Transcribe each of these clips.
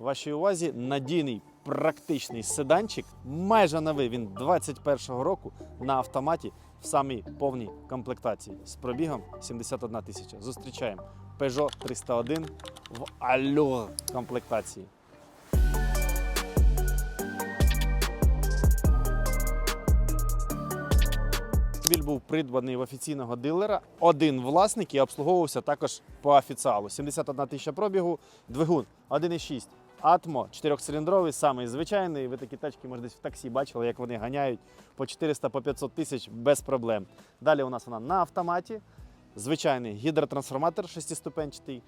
вашій увазі надійний практичний седанчик, майже новий. Він 21-го року на автоматі в самій повній комплектації з пробігом 71 тисяча. Зустрічаємо Peugeot 301 в Allure комплектації. Автомобіль був придбаний в офіційного дилера. Один власник і обслуговувався також по офіціалу. 71 тисяча пробігу, двигун 1,6. Атмо 4-циліндровий, самий звичайний. Ви такі тачки, може, десь в таксі бачили, як вони ганяють по 400 по 500 тисяч без проблем. Далі у нас вона на автоматі. Звичайний гідротрансформатор шестиступенчатий.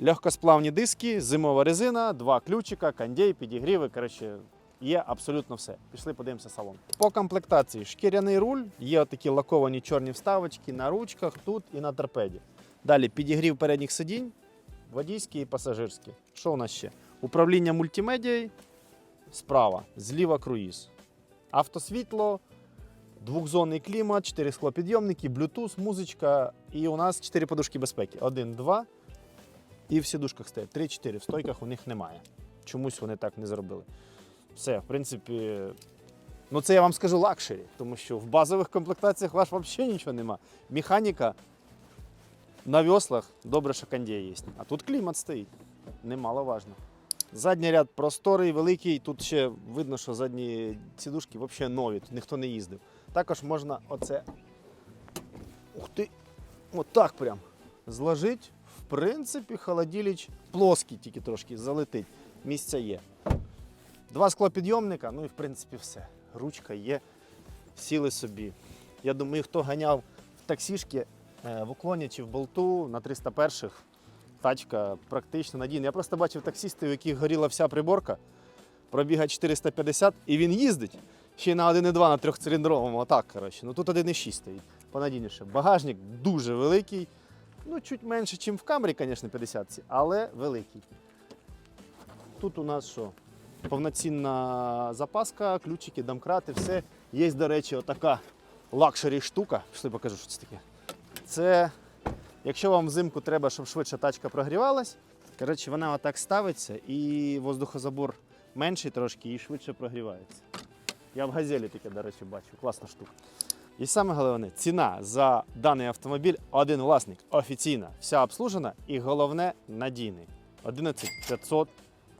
Легкосплавні диски, зимова резина, два ключика, кондей, підігріви. Коротше, є абсолютно все. Пішли, подивимося салон. По комплектації шкіряний руль, є такі лаковані чорні вставочки на ручках, тут і на торпеді. Далі підігрів передніх сидінь, водійські і пасажирські. Що у нас ще? Управління мультимедією справа, зліва круїз. Автосвітло, двохзонний клімат, 4 склопідйомники, Bluetooth, музичка. І у нас 4 подушки безпеки. Один, два. І в сідушках стоять. 3-4. В стойках у них немає. Чомусь вони так не зробили. Все, в принципі, ну це я вам скажу лакшері, тому що в базових комплектаціях ваш взагалі нічого нема. Механіка на веслах, добре, що кондей є. А тут клімат стоїть. Немаловажно. Задній ряд просторий, великий. Тут ще видно, що задні сідушки взагалі нові, тут ніхто не їздив. Також можна оце. Ух ти! Отак прям. Зложить. В принципі, холодиліч плоский тільки трошки залетить. Місця є. Два склопідйомника, ну і в принципі все. Ручка є, сіли собі. Я думаю, хто ганяв в таксішки е, в уклоні чи в болту на 301-х, тачка практично надійна. Я просто бачив таксістів, у яких горіла вся приборка, пробіга 450 і він їздить. Ще на 1,2 на трьохциліндровому, отак, коротше. Ну тут 1,6 стоїть, понадійніше. Багажник дуже великий. Ну, чуть менше, ніж в камері, звісно, 50 але великий. Тут у нас що? Повноцінна запаска, ключики, домкрати, все. Є, до речі, отака лакшері штука. Пішли покажу, що це таке. Це, якщо вам взимку треба, щоб швидше тачка прогрівалась, коротше, вона отак ставиться і воздухозабор менший трошки і швидше прогрівається. Я в газелі таке, до речі, бачу. Класна штука. І саме головне, ціна за даний автомобіль один власник офіційна, вся обслужена і головне надійний. 11 500.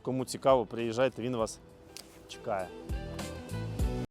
Кому цікаво, приїжджайте, він вас чекає.